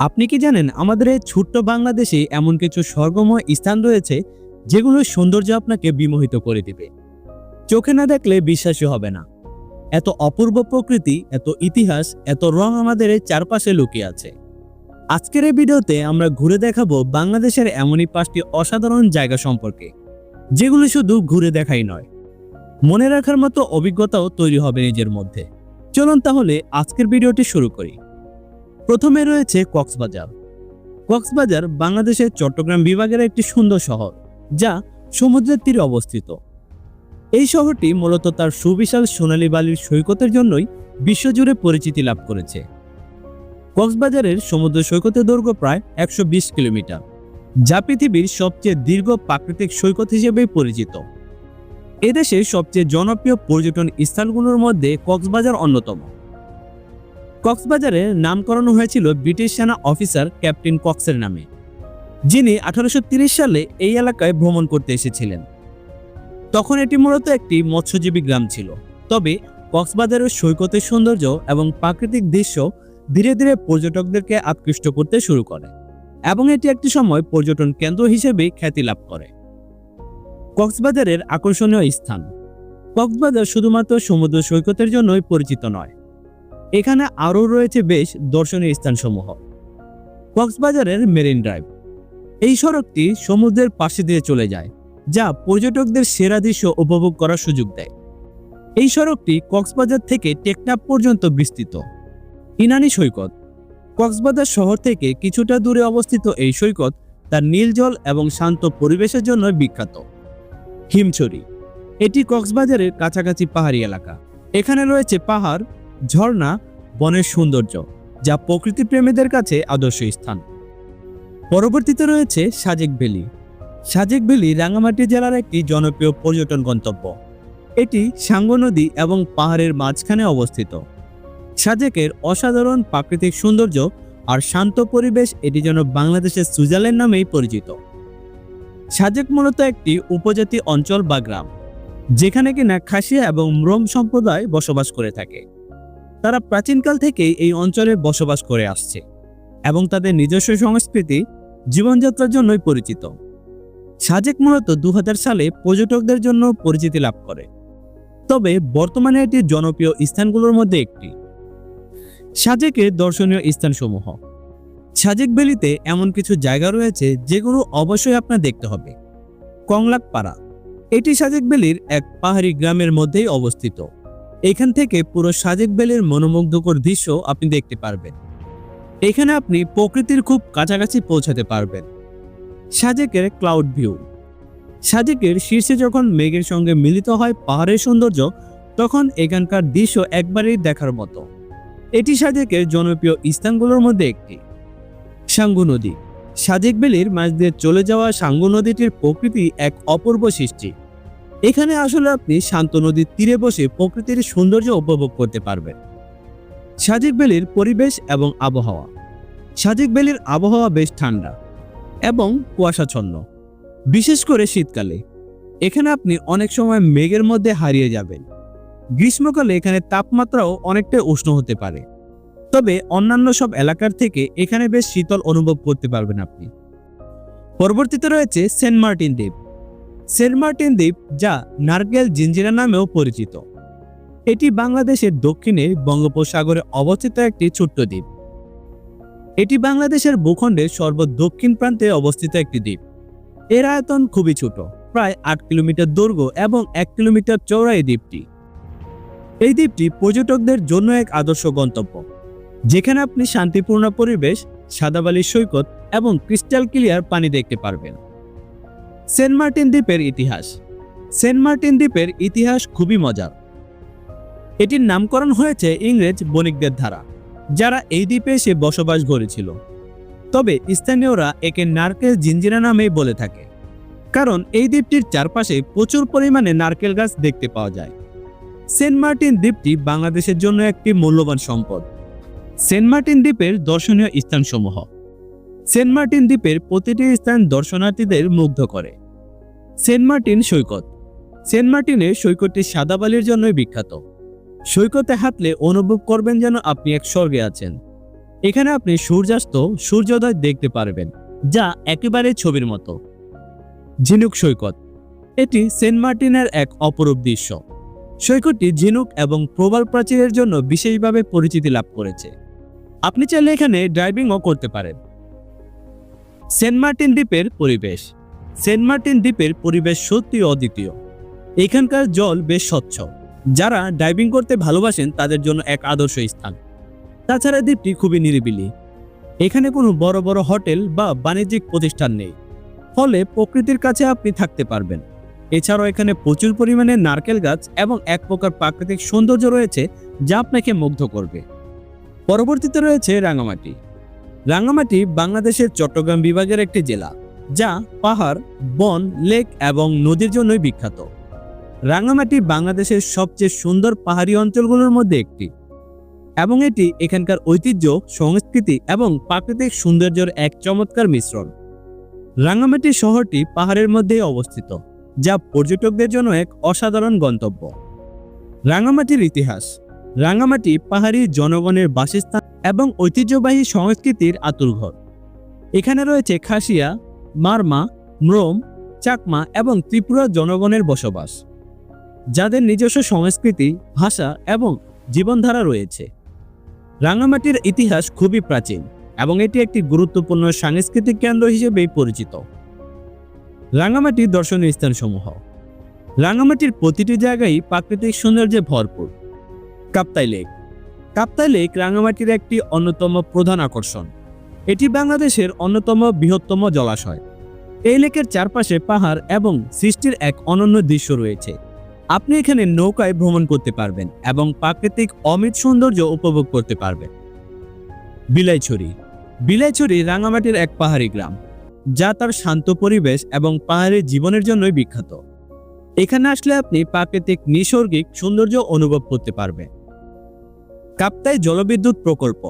আপনি কি জানেন আমাদের এই ছোট্ট বাংলাদেশে এমন কিছু স্বর্গময় স্থান রয়েছে যেগুলোর সৌন্দর্য আপনাকে বিমোহিত করে দিবে? চোখে না দেখলে বিশ্বাসই হবে না। এত অপূর্ব প্রকৃতি, এত ইতিহাস, এত রং আমাদের চারপাশে লুকিয়ে আছে। আজকের এই ভিডিওতে আমরা ঘুরে দেখাবো বাংলাদেশের এমনই পাঁচটি অসাধারণ জায়গা সম্পর্কে, যেগুলো শুধু ঘুরে দেখাই নয়। মনে রাখার মতো অভিজ্ঞতাও তৈরি হবে নিজের মধ্যে। চলুন তাহলে আজকের ভিডিওটি শুরু করি। প্রথমে রয়েছে কক্সবাজার। কক্সবাজার বাংলাদেশের চট্টগ্রাম বিভাগের একটি সুন্দর শহর, যা সমুদ্রের তীরে অবস্থিত। এই শহরটি মূলত তার সুবিশাল সোনালী বালির সৈকতের জন্যই বিশ্বজুড়ে পরিচিতি লাভ করেছে। কক্সবাজারের সমুদ্র সৈকতের দৈর্ঘ্য প্রায় একশো বিশ কিলোমিটার, যা পৃথিবীর সবচেয়ে দীর্ঘ প্রাকৃতিক সৈকত হিসেবে পরিচিত। এদেশের সবচেয়ে জনপ্রিয় পর্যটন স্থানগুলোর মধ্যে কক্সবাজার অন্যতম। কক্সবাজারের নামকরণ হয়েছিল ব্রিটিশ সেনা অফিসার ক্যাপ্টেন কক্সের নামে, যিনি আঠারোশো সালে এই এলাকায় ভ্রমণ করতে এসেছিলেন। তখন এটি মূলত একটি মৎস্যজীবী গ্রাম ছিল। তবে কক্সবাজারের সৈকতের সৌন্দর্য এবং প্রাকৃতিক দৃশ্য ধীরে ধীরে পর্যটকদেরকে আকৃষ্ট করতে শুরু করে এবং এটি একটি সময় পর্যটন কেন্দ্র হিসেবে খ্যাতি লাভ করে। কক্সবাজারের আকর্ষণীয় স্থান। কক্সবাজার শুধুমাত্র সমুদ্র সৈকতের জন্যই পরিচিত নয় এখানে আরও রয়েছে বেশ দর্শনীয় স্থানসমূহ। কক্সবাজারের মেরিন ড্রাইভ। এই সড়কটি সমুদ্রের পাশে দিয়ে চলে যায়, যা পর্যটকদের সেরা দৃশ্য উপভোগ করার সুযোগ দেয়। এই সড়কটি কক্সবাজার থেকে টেকনাফ পর্যন্ত বিস্তৃত। ইনানি সৈকত। কক্সবাজার শহর থেকে কিছুটা দূরে অবস্থিত এই সৈকত তার নীল জল এবং শান্ত পরিবেশের জন্য বিখ্যাত। হিমছড়ি। এটি কক্সবাজারের কাছাকাছি পাহাড়ি এলাকা। এখানে রয়েছে পাহাড় ঝর্ণা বনের সৌন্দর্য, যা প্রকৃতি প্রেমীদের কাছে আদর্শ স্থান। পরবর্তীতে রয়েছে সাজেক ভ্যালি। সাজেক ভ্যালি রাঙামাটি জেলার একটি জনপ্রিয় পর্যটন গন্তব্য। এটি সাঙ্গো নদী এবং পাহাড়ের মাঝখানে অবস্থিত। সাজেকের অসাধারণ প্রাকৃতিক সৌন্দর্য আর শান্ত পরিবেশ এটি যেন বাংলাদেশের সুইজারল্যান্ড নামেই পরিচিত। সাজেক মূলত একটি উপজাতি অঞ্চল বা গ্রাম, যেখানে কিনা খাসিয়া এবং ম্রোম সম্প্রদায় বসবাস করে থাকে। তারা প্রাচীনকাল থেকেই এই অঞ্চলে বসবাস করে আসছে এবং তাদের নিজস্ব সংস্কৃতি, জীবনযাত্রার জন্যই পরিচিত। সাজেক মূলত দু হাজার সালে পর্যটকদের জন্য পরিচিতি লাভ করে। তবে বর্তমানে এটি জনপ্রিয় স্থানগুলোর মধ্যে একটি। সাজেকের দর্শনীয় স্থানসমূহ। সাজেক ভ্যালিতে এমন কিছু জায়গা রয়েছে যেগুলো অবশ্যই আপনার দেখতে হবে। কংলাক পাড়া এটি সাজেক ভ্যালির এক পাহাড়ি গ্রামের মধ্যেই অবস্থিত। এখান থেকে পুরো সাজেক ভ্যালির মনোমুগ্ধকর দৃশ্য আপনি দেখতে পারবেন। এখানে আপনি প্রকৃতির খুব কাছাকাছি পৌঁছাতে পারবেন। সাজেকের ক্লাউড ভিউ সাজেকের শীর্ষে যখন মেঘের সঙ্গে মিলিত হয় পাহাড়ের সৌন্দর্য, তখন এখানকার দৃশ্য একবারেই দেখার মতো। এটি সাজেকের জনপ্রিয় স্থানগুলোর মধ্যে একটি। সাঙ্গু নদী। সাজেক বেলির মাঝ দিয়ে চলে যাওয়া সাঙ্গু নদীটির প্রকৃতি এক অপূর্ব সৃষ্টি। এখানে আসলে আপনি শান্ত নদীর তীরে বসে প্রকৃতির সৌন্দর্য উপভোগ করতে পারবেন। সাজেক বেলির পরিবেশ এবং আবহাওয়া। সাজেক বেলির আবহাওয়া বেশ ঠান্ডা এবং কুয়াশাচ্ছন্ন, বিশেষ করে শীতকালে। এখানে আপনি অনেক সময় মেঘের মধ্যে হারিয়ে যাবেন। গ্রীষ্মকালে এখানে তাপমাত্রাও অনেকটাই উষ্ণ হতে পারে। তবে অন্যান্য সব এলাকার থেকে এখানে বেশ শীতল অনুভব করতে পারবেন আপনি। পরবর্তীতে রয়েছে সেন্ট মার্টিন দ্বীপ। সেন্ট মার্টিন দ্বীপ, যা নারকেল জিঞ্জিরা নামেও পরিচিত। এটি বাংলাদেশের দক্ষিণে বঙ্গোপসাগরে অবস্থিত একটি ছোট্ট দ্বীপ। এটি বাংলাদেশের ভূখণ্ডের সর্বদক্ষিণ প্রান্তে অবস্থিত একটি দ্বীপ। এর আয়তন খুবই ছোট, প্রায় আট কিলোমিটার দৈর্ঘ্য এবং এক কিলোমিটার চৌড়া এই দ্বীপটি। এই দ্বীপটি পর্যটকদের জন্য এক আদর্শ গন্তব্য, যেখানে আপনি শান্তিপূর্ণ পরিবেশ সাদাবালির সৈকত এবং ক্রিস্টাল ক্লিয়ার পানি দেখতে পারবেন। সেন্ট মার্টিন দ্বীপের ইতিহাস। সেন্ট মার্টিন দ্বীপের ইতিহাস খুবই মজার। এটির নামকরণ হয়েছে ইংরেজ বণিকদের দ্বারা, যারা এই দ্বীপে এসে বসবাস গড়েছিল তবে স্থানীয়রা একে নারকেল জিঞ্জিরা নামেই বলে থাকে, কারণ এই দ্বীপটির চারপাশে প্রচুর পরিমাণে নারকেল গাছ দেখতে পাওয়া যায়। সেন্ট মার্টিন দ্বীপটি বাংলাদেশের জন্য একটি মূল্যবান সম্পদ। সেন্ট মার্টিন দ্বীপের দর্শনীয় স্থানসমূহ সেন্ট মার্টিন দ্বীপের প্রতিটি স্থান দর্শনার্থীদের মুগ্ধ করে। সেন্ট মার্টিন সৈকত। সেন্ট মার্টিনের সৈকতটি সাদা বালির জন্যই বিখ্যাত। সৈকতে হাঁটলে অনুভব করবেন যেন আপনি এক স্বর্গে আছেন। এখানে আপনি সূর্যাস্ত, সূর্যোদয় দেখতে পারবেন, যা একেবারে ছবির মতো। ঝিনুক সৈকত। এটি সেন্ট মার্টিনের এক অপরূপ দৃশ্য। সৈকতটি ঝিনুক এবং প্রবাল প্রাচীরের জন্য বিশেষভাবে পরিচিতি লাভ করেছে। আপনি চাইলে এখানে ড্রাইভিংও করতে পারেন। সেন্ট মার্টিন দ্বীপের পরিবেশ। সেন্ট মার্টিন দ্বীপের পরিবেশ সত্যি অদ্বিতীয়। এখানকার জল বেশ স্বচ্ছ। যারা ডাইভিং করতে ভালোবাসেন তাদের জন্য এক আদর্শ স্থান। তাছাড়া দ্বীপটি খুবই নিরিবিলি। এখানে কোনো বড় বড় হোটেল বা বাণিজ্যিক প্রতিষ্ঠান নেই। ফলে প্রকৃতির কাছে আপনি থাকতে পারবেন। এছাড়াও এখানে প্রচুর পরিমাণে নারকেল গাছ এবং এক প্রকার প্রাকৃতিক সৌন্দর্য রয়েছে যা আপনাকে মুগ্ধ করবে। পরবর্তীতে রয়েছে রাঙামাটি। রাঙামাটি বাংলাদেশের চট্টগ্রাম বিভাগের একটি জেলা, যা পাহাড়, বন, লেক এবং নদীর জন্যই বিখ্যাত। রাঙামাটি বাংলাদেশের সবচেয়ে সুন্দর পাহাড়ি অঞ্চলগুলোর মধ্যে একটি এবং এটি এখানকার ঐতিহ্য, সংস্কৃতি এবং প্রাকৃতিক সৌন্দর্যের এক চমৎকার মিশ্রণ। রাঙামাটি শহরটি পাহাড়ের মধ্যেই অবস্থিত, যা পর্যটকদের জন্য এক অসাধারণ গন্তব্য। রাঙামাটির ইতিহাস রাঙামাটি পাহাড়ি জনগণের বাসস্থান এবং ঐতিহ্যবাহী সংস্কৃতির আতুরঘর। এখানে রয়েছে খাসিয়া, মারমা, ম্রোম, চাকমা এবং ত্রিপুরা জনগণের বসবাস, যাদের নিজস্ব সংস্কৃতি, ভাষা এবং জীবনধারা রয়েছে। রাঙামাটির ইতিহাস খুবই প্রাচীন এবং এটি একটি গুরুত্বপূর্ণ সাংস্কৃতিক কেন্দ্র হিসেবেই পরিচিত। রাঙামাটি দর্শনীয় স্থানসমূহ। রাঙামাটির প্রতিটি জায়গায় প্রাকৃতিক সৌন্দর্যে ভরপুর। কাপ্তাই লেক। কাপ্তাই লেক রাঙামাটির একটি অন্যতম প্রধান আকর্ষণ। এটি বাংলাদেশের অন্যতম বৃহত্তম জলাশয়। এই লেকের চারপাশে পাহাড় এবং সৃষ্টির এক অনন্য দৃশ্য রয়েছে। আপনি এখানে নৌকায় ভ্রমণ করতে পারবেন এবং প্রাকৃতিক অমিত সৌন্দর্য উপভোগ করতে পারবেন। বিলাইছড়ি। বিলাইছড়ি রাঙামাটির এক পাহাড়ি গ্রাম, যা তার শান্ত পরিবেশ এবং পাহাড়ি জীবনের জন্যই বিখ্যাত। এখানে আসলে আপনি প্রাকৃতিক, নৈসর্গিক সৌন্দর্য অনুভব করতে পারবেন। কাপ্তাই জলবিদ্যুৎ প্রকল্প।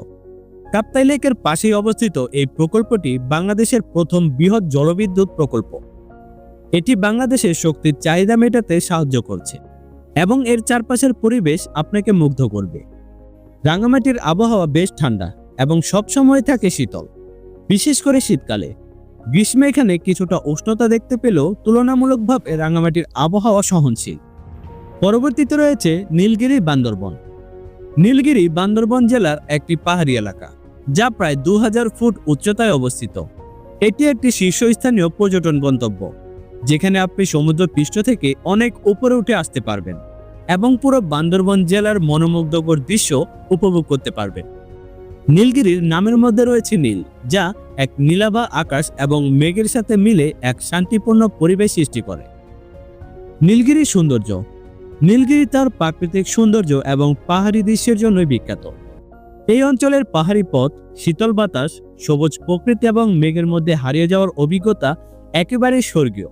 কাপ্তাই লেকের পাশেই অবস্থিত এই প্রকল্পটি বাংলাদেশের প্রথম বৃহৎ জলবিদ্যুৎ প্রকল্প। এটি বাংলাদেশের শক্তির চাহিদা মেটাতে সাহায্য করছে এবং এর চারপাশের পরিবেশ আপনাকে মুগ্ধ করবে। রাঙামাটির আবহাওয়া বেশ ঠান্ডা এবং সবসময় থাকে শীতল। বিশেষ করে শীতকালে। গ্রীষ্মে এখানে কিছুটা উষ্ণতা দেখতে পেলেও তুলনামূলকভাবে রাঙামাটির আবহাওয়া সহনশীল। পরবর্তীতে রয়েছে নীলগিরি বান্দরবন। নীলগিরি বান্দরবন জেলার একটি পাহাড়ি এলাকা, যা প্রায় দু হাজার ফুট উচ্চতায় অবস্থিত। এটি একটি শীর্ষস্থানীয় পর্যটন গন্তব্য, যেখানে আপনি সমুদ্র পৃষ্ঠ থেকে অনেক উপরে উঠে আসতে পারবেন এবং পুরো বান্দরবন জেলার মনোমুগ্ধকর দৃশ্য উপভোগ করতে পারবেন। নীলগিরির নামের মধ্যে রয়েছে নীল, যা এক নীলাভা আকাশ এবং মেঘের সাথে মিলে এক শান্তিপূর্ণ পরিবেশ সৃষ্টি করে। নীলগিরি সৌন্দর্য নীলগিরি তার প্রাকৃতিক সৌন্দর্য এবং পাহাড়ি দৃশ্যের জন্যই বিখ্যাত। এই অঞ্চলের পাহাড়ি পথ, শীতল বাতাস, সবুজ প্রকৃতি এবং মেঘের মধ্যে হারিয়ে যাওয়ার অভিজ্ঞতা একেবারে স্বর্গীয়।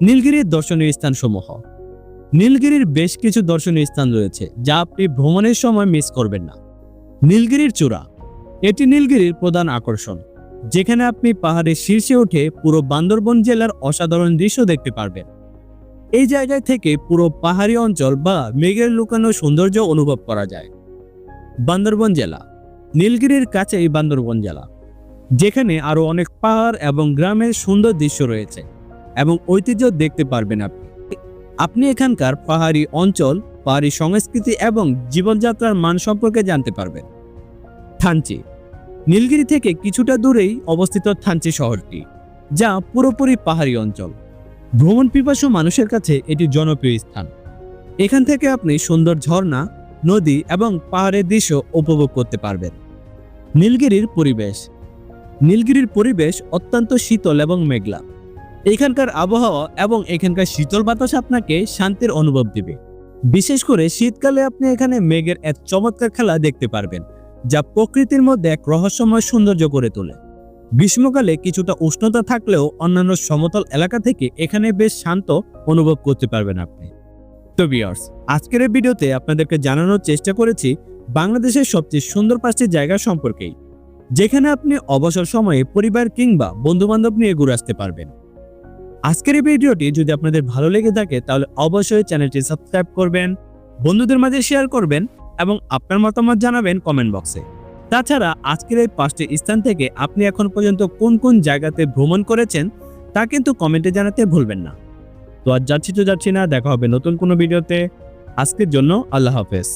নীলগিরির দর্শনীয় স্থানসমূহ। নীলগিরির বেশ কিছু দর্শনীয় স্থান রয়েছে, যা আপনি ভ্রমণের সময় মিস করবেন না। নীলগিরির চূড়া। এটি নীলগিরির প্রধান আকর্ষণ, যেখানে আপনি পাহাড়ের শীর্ষে উঠে পুরো বান্দরবন জেলার অসাধারণ দৃশ্য দেখতে পারবেন। এই জায়গায় থেকে পুরো পাহাড়ি অঞ্চল বা মেঘের লুকানো সৌন্দর্য অনুভব করা যায়। বান্দরবন জেলা। নীলগিরির কাছেই বান্দরবন জেলা। যেখানে আরও অনেক পাহাড় এবং গ্রামের সুন্দর দৃশ্য রয়েছে এবং ঐতিহ্য দেখতে পারবেন আপনি। আপনি এখানকার পাহাড়ি অঞ্চল, পাহাড়ি সংস্কৃতি এবং জীবনযাত্রার মান সম্পর্কে জানতে পারবেন। থানচি। নীলগিরি থেকে কিছুটা দূরেই অবস্থিত থানচি শহরটি, যা পুরোপুরি পাহাড়ি অঞ্চল। ভ্রমণ পিপাসু মানুষের কাছে এটি জনপ্রিয় স্থান। এখান থেকে আপনি সুন্দর ঝর্ণা, নদী এবং পাহাড়ের দৃশ্য উপভোগ করতে পারবেন। নীলগিরির পরিবেশ। নীলগিরির পরিবেশ অত্যন্ত শীতল এবং মেঘলা। এখানকার আবহাওয়া এবং এখানকার শীতল বাতাস আপনাকে শান্তির অনুভব দিবে। বিশেষ করে শীতকালে আপনি এখানে মেঘের এক চমৎকার খেলা দেখতে পারবেন, যা প্রকৃতির মধ্যে এক রহস্যময় সৌন্দর্য করে তোলে। গ্রীষ্মকালে কিছুটা উষ্ণতা থাকলেও অন্যান্য সমতল এলাকা থেকে এখানে বেশ শান্ত অনুভব করতে পারবেন আপনি। তো বিয়ার্স আজকের এই ভিডিওতে আপনাদেরকে জানানোর চেষ্টা করেছি বাংলাদেশের সবচেয়ে সুন্দর পাঁচটি জায়গা সম্পর্কেই যেখানে আপনি অবসর সময়ে পরিবার কিংবা বন্ধু বান্ধব নিয়ে ঘুরে আসতে পারবেন। আজকের এই ভিডিওটি যদি আপনাদের ভালো লেগে থাকে, তাহলে অবশ্যই চ্যানেলটি সাবস্ক্রাইব করবেন, বন্ধুদের মাঝে শেয়ার করবেন এবং আপনার মতামত জানাবেন কমেন্ট বক্সে। তাছাড়া আজকের এই পাঁচটি স্থান থেকে আপনি এখন পর্যন্ত কোন কোন জায়গাতে ভ্রমণ করেছেন, তা কিন্তু কমেন্টে জানাতে ভুলবেন না। তো আর যাচ্ছি তো যাচ্ছি না, দেখা হবে নতুন কোনো ভিডিওতে। আজকের জন্য আল্লাহ হাফেজ।